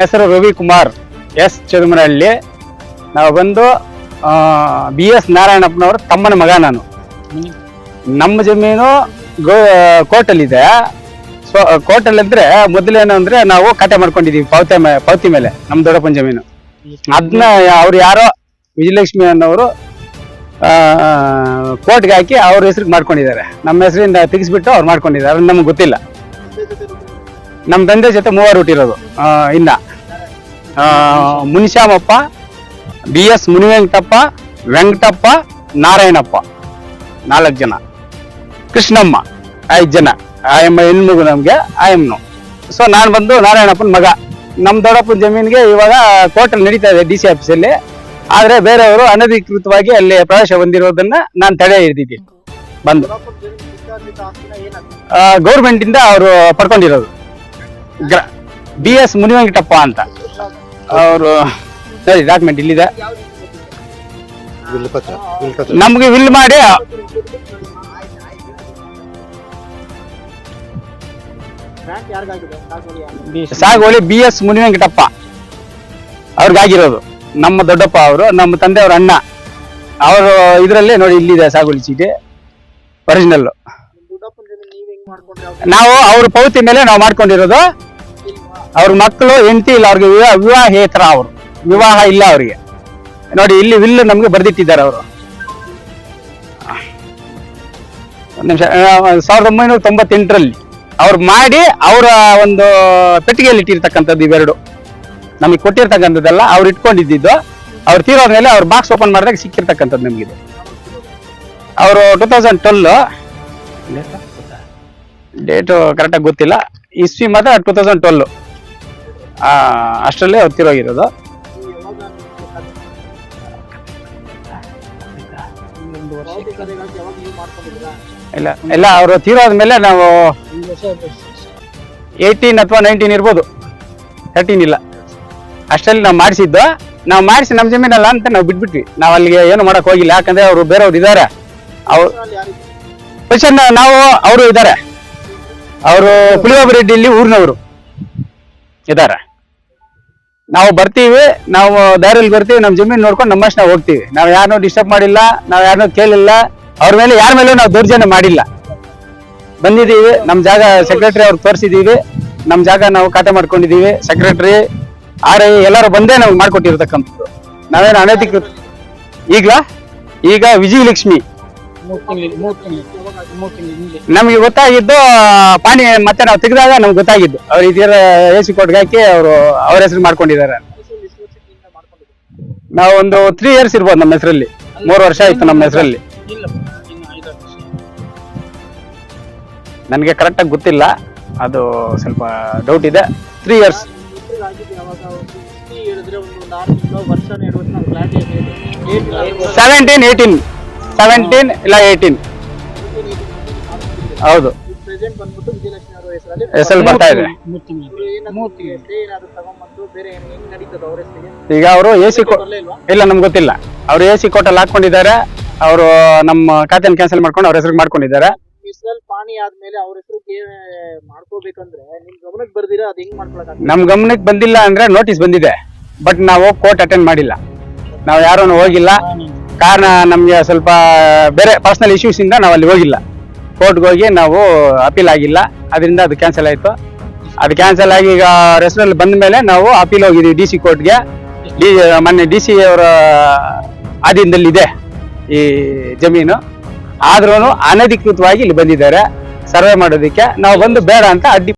ಹೆಸರು ರವಿಕುಮಾರ್ ಎಸ್ ಚದುಮನಹಳ್ಳಿ. ನಾವು ಬಂದು ಬಿ ಎಸ್ ನಾರಾಯಣಪ್ಪನವ್ರ ತಮ್ಮನ ಮಗ ನಾನು. ನಮ್ಮ ಜಮೀನು ಗೋ, ಕೋರ್ಟಲ್ಲಿದೆ. ಸೊ ಕೋರ್ಟಲ್ಲಿ ಅಂದ್ರೆ ಮೊದಲೇನು ಅಂದ್ರೆ ನಾವು ಕಟೆ ಮಾಡ್ಕೊಂಡಿದೀವಿ ಪಾವತಿ ಪಾವತಿ ಮೇಲೆ, ನಮ್ಮ ದೊಡ್ಡಪ್ಪನ ಜಮೀನು. ಅದನ್ನ ಅವ್ರು ಯಾರೋ ವಿಜಯಲಕ್ಷ್ಮಿ ಅನ್ನೋರು ಕೋರ್ಟ್ಗೆ ಹಾಕಿ ಅವ್ರ ಹೆಸರಿಗೆ ಮಾಡ್ಕೊಂಡಿದ್ದಾರೆ. ನಮ್ಮ ಹೆಸರಿಂದ ತೆಗಿಸ್ಬಿಟ್ಟು ಅವ್ರು ಮಾಡ್ಕೊಂಡಿದ್ದಾರೆ. ನಮ್ಗೆ ಗೊತ್ತಿಲ್ಲ. ನಮ್ಮ ತಂದೆ ಜೊತೆ ಮೂವರು ಹುಟ್ಟಿರೋದು. ಇಲ್ಲ ಮುನಿಶ್ಯಾಮಪ್ಪ ಬಿ ಎಸ್ ಮುನಿವೆಂಕಟಪ್ಪ, ವೆಂಕಟಪ್ಪ, ನಾರಾಯಣಪ್ಪ. ನಾಲ್ಕು ಜನ. ಕೃಷ್ಣಮ್ಮ, ಐದು ಜನ. ಆಯಮ್ಮ ಹೆಣ್ಮಗು ನಮಗೆ ಆಯಮ್ಮನು ಸೊ ನಾನು ಬಂದು ನಾರಾಯಣಪ್ಪನ ಮಗ. ನಮ್ಮ ದೊಡ್ಡಪ್ಪನ ಜಮೀನಿಗೆ ಇವಾಗ ಕೋರ್ಟಲ್ಲಿ ನಡೀತಾ ಇದೆ ಡಿ ಸಿ ಆಫೀಸಲ್ಲಿ. ಆದರೆ ಬೇರೆಯವರು ಅನಧಿಕೃತವಾಗಿ ಅಲ್ಲಿ ಪ್ರವೇಶ ಹೊಂದಿರೋದನ್ನ ನಾನು ತಡೆ ಹಿಡಿದಿದ್ದೀನಿ. ಬಂದು. ಗೌರ್ಮೆಂಟಿಂದ ಅವರು ಪಡ್ಕೊಂಡಿರೋದು. ಬಿ ಎಸ್ ಮುನಿವೆಂಕಟಪ್ಪ ಅಂತ. ಅವರು ಸರಿ ಡಾಕ್ಯುಮೆಂಟ್ ಇಲ್ಲಿದೆ. ನಮ್ಗೆ ವಿಲ್ ಮಾಡಿ. ಸಾಗುವಳಿ ಬಿ ಎಸ್ ಮುನಿವೆಂಕಟಪ್ಪ. ಅವ್ರಿಗಾಗಿರೋದು. ನಮ್ಮ ದೊಡ್ಡಪ್ಪ ಅವರು ನಮ್ಮ ತಂದೆ ಅವ್ರ ಅಣ್ಣ. ಅವರು ಇದರಲ್ಲಿ ನೋಡಿ ಇಲ್ಲಿದೆ ಸಾಗುವಳಿ ಚೀಟಿ. ಒರಿಜಿನಲ್ ನಾವು ಅವ್ರ ಪೌತಿ ಮೇಲೆ ನಾವು ಮಾಡ್ಕೊಂಡಿರೋದು. ಅವ್ರ ಮಕ್ಕಳು ಹೆಂಡತಿ ಇಲ್ಲ, ಅವ್ರಿಗೆ ವಿವಾಹ ವಿವಾಹೇತರ ಅವರು. ವಿವಾಹ ಇಲ್ಲ ಅವರಿಗೆ. ನೋಡಿ, ಇಲ್ಲಿ ವಿಲ್ ನಮ್ಗೆ ಬರ್ದಿಟ್ಟಿದ್ದಾರೆ ಅವರು. ನಿಮಿಷ ಸಾವಿರದ ಒಂಬೈನೂರ ತೊಂಬತ್ತೆಂಟರಲ್ಲಿ ಅವ್ರು ಮಾಡಿ ಅವರ ಒಂದು ಪೆಟ್ಟಿಗೆಯಲ್ಲಿ ಇಟ್ಟಿರ್ತಕ್ಕಂಥದ್ದು ಇವೆರಡು. ನಮಗೆ ಕೊಟ್ಟಿರ್ತಕ್ಕಂಥದ್ದೆಲ್ಲ ಅವ್ರು ಇಟ್ಕೊಂಡಿದ್ದು ಅವ್ರು ತೀರೋದ ಮೇಲೆ ಅವ್ರ ಬಾಕ್ಸ್ ಓಪನ್ ಮಾಡಿದಾಗ ಸಿಕ್ಕಿರ್ತಕ್ಕಂಥದ್ದು ನಮಗಿದೆ ಅವರು ಟೂ ತೌಸಂಡ್ ಟ್ವೆಲ್ ಡೇಟು ಕರೆಕ್ಟಾಗಿ ಗೊತ್ತಿಲ್ಲ. ಇಸ್ವಿ ಮಾತ್ರ ಟೂ ತೌಸಂಡ್ ಟ್ವೆಲ್ ಅಷ್ಟರಲ್ಲೇ ಅವ್ರು ಇಲ್ಲ ಇಲ್ಲ, ಅವರು ತೀರೋದ ಮೇಲೆ ನಾವು ಏಯ್ಟೀನ್ ಅಥವಾ ನೈನ್ಟೀನ್ ಇರ್ಬೋದು. ತರ್ಟೀನ್ ಇಲ್ಲ. ಅಷ್ಟರಲ್ಲಿ ನಾವು ಮಾಡಿಸಿದ್ದು. ನಾವು ಮಾಡಿಸಿ ನಮ್ಮ ಜಮೀನಲ್ಲ ಅಂತ ನಾವು ಬಿಟ್ಬಿಟ್ವಿ. ನಾವು ಅಲ್ಲಿಗೆ ಏನು ಮಾಡಕ್ ಹೋಗಿಲ್ಲ. ಯಾಕಂದ್ರೆ ಅವರು ಬೇರೆಯವ್ರು ಇದ್ದಾರೆ ಅವ್ರು ಪೊಸಿಷನ್ ನಾವು ಅವರು ಇದ್ದಾರೆ ಅವರು ರೆಡ್ಡಿಯಲ್ಲಿ ಊರಿನವರು ಇದ್ದಾರೆ ನಾವು ಬರ್ತೀವಿ, ನಾವು ದಾರಿಯಲ್ಲಿ ಬರ್ತೀವಿ ನಮ್ಮ ಜಮೀನು ನೋಡ್ಕೊಂಡು ನಮ್ಮಷ್ಟು ನಾವು ಹೋಗ್ತೀವಿ. ನಾವು ಯಾರನ್ನೂ ಡಿಸ್ಟರ್ಬ್ ಮಾಡಿಲ್ಲ, ನಾವು ಯಾರನ್ನೂ ಕೇಳಿಲ್ಲ, ಅವ್ರ ಮೇಲೆ ಯಾರ ಮೇಲೂ ನಾವು ದೌರ್ಜನ್ಯ ಮಾಡಿಲ್ಲ. ಬಂದಿದ್ದೀವಿ ನಮ್ಮ ಜಾಗ ಸೆಕ್ರೆಟರಿ ಅವ್ರಿಗೆ ತೋರಿಸಿದ್ದೀವಿ ನಮ್ಮ ಜಾಗ ನಾವು ಖಾತೆ ಮಾಡ್ಕೊಂಡಿದ್ದೀವಿ ಸೆಕ್ರೆಟರಿ ಆರ್ ಐ, ಎಲ್ಲರೂ ಬಂದೇ ನಾವು ಮಾಡ್ಕೊಟ್ಟಿರ್ತಕ್ಕಂಥದ್ದು. ನಾವೇನು ಅನಧಿಕೃತ ಈಗ ಈಗ ವಿಜಯಲಕ್ಷ್ಮಿ. ನಮಗೆ ಗೊತ್ತಾಗಿದ್ದು ಪಾಣಿ ಮತ್ತೆ ನಾವು ತೆಗೆದಾಗ ನಮ್ಗೆ ಗೊತ್ತಾಗಿದ್ದು. ಅವ್ರು ಇದರ ಎ ಸಿ ಕೋರ್ಟ್ಗೆ ಹಾಕಿ ಅವರು ಅವ್ರ ಹೆಸರು ಮಾಡ್ಕೊಂಡಿದ್ದಾರೆ ನಾವು ಒಂದು ತ್ರೀ ಇಯರ್ಸ್ ಇರ್ಬೋದು ನಮ್ಮ ಹೆಸರಲ್ಲಿ. ಮೂರು ವರ್ಷ ಆಯ್ತು ನಮ್ಮ ಹೆಸರಲ್ಲಿ. ನನಗೆ ಕರೆಕ್ಟಾಗಿ ಗೊತ್ತಿಲ್ಲ. ಅದು ಸ್ವಲ್ಪ ಡೌಟ್ ಇದೆ. Three years seventeen eighteen seventeen ಇಲ್ಲ ಏಯ್ಟೀನ್ ಹೌದು. ಹೆಸರು ಬರ್ತಾ ಇದೆ. ಈಗ ಅವರು ಎ ಸಿ ಇಲ್ಲ, ನಮ್ಗೆ ಗೊತ್ತಿಲ್ಲ. ಅವರು ಎ ಸಿ ಕೋಟಲ್ಲಿ ಹಾಕೊಂಡಿದ್ದಾರೆ. ಅವರು ನಮ್ಮ ಖಾತೆಯನ್ನು ಕ್ಯಾನ್ಸಲ್ ಮಾಡ್ಕೊಂಡು ಅವ್ರ ಹೆಸರು ಮಾಡ್ಕೊಂಡಿದ್ದಾರೆ. ನಮ್ ಗಮನಕ್ಕೆ ಬಂದಿಲ್ಲ ಅಂದ್ರೆ ನೋಟಿಸ್ ಬಂದಿದೆ. ಬಟ್ ನಾವು ಕೋರ್ಟ್ ಅಟೆಂಡ್ ಮಾಡಿಲ್ಲ. ನಾವು ಯಾರೂ ಹೋಗಿಲ್ಲ. ಕಾರಣ ನಮಗೆ ಸ್ವಲ್ಪ ಬೇರೆ ಪರ್ಸನಲ್ ಇಶ್ಯೂಸ್ ಇಂದ ನಾವು ಅಲ್ಲಿ ಹೋಗಿಲ್ಲ. ಕೋರ್ಟ್ಗೆ ಹೋಗಿ ನಾವು ಅಪೀಲ್ ಆಗಿಲ್ಲ. ಅದರಿಂದ ಅದು ಕ್ಯಾನ್ಸಲ್ ಆಯ್ತು. ಅದು ಕ್ಯಾನ್ಸಲ್ ಆಗಿ ಈಗ ರೆಸ್ಟೋರೆಂಟ್ ಬಂದ ಮೇಲೆ ನಾವು ಅಪೀಲ್ ಹೋಗಿದ್ದೀವಿ ಡಿ ಸಿ ಕೋರ್ಟ್ಗೆ ಡಿ ಮೊನ್ನೆ ಡಿ ಸಿ ಅವರ ಇದೆ ಈ ಜಮೀನು. ಆದ್ರೂ ಅನಧಿಕೃತವಾಗಿ ಇಲ್ಲಿ ಬಂದಿದ್ದಾರೆ. ಸರ್ವೆ ಮಾಡೋದಕ್ಕೆ. ನಾವು ಬಂದು ಬೇಡ ಅಂತ ಅಡ್ಡಿ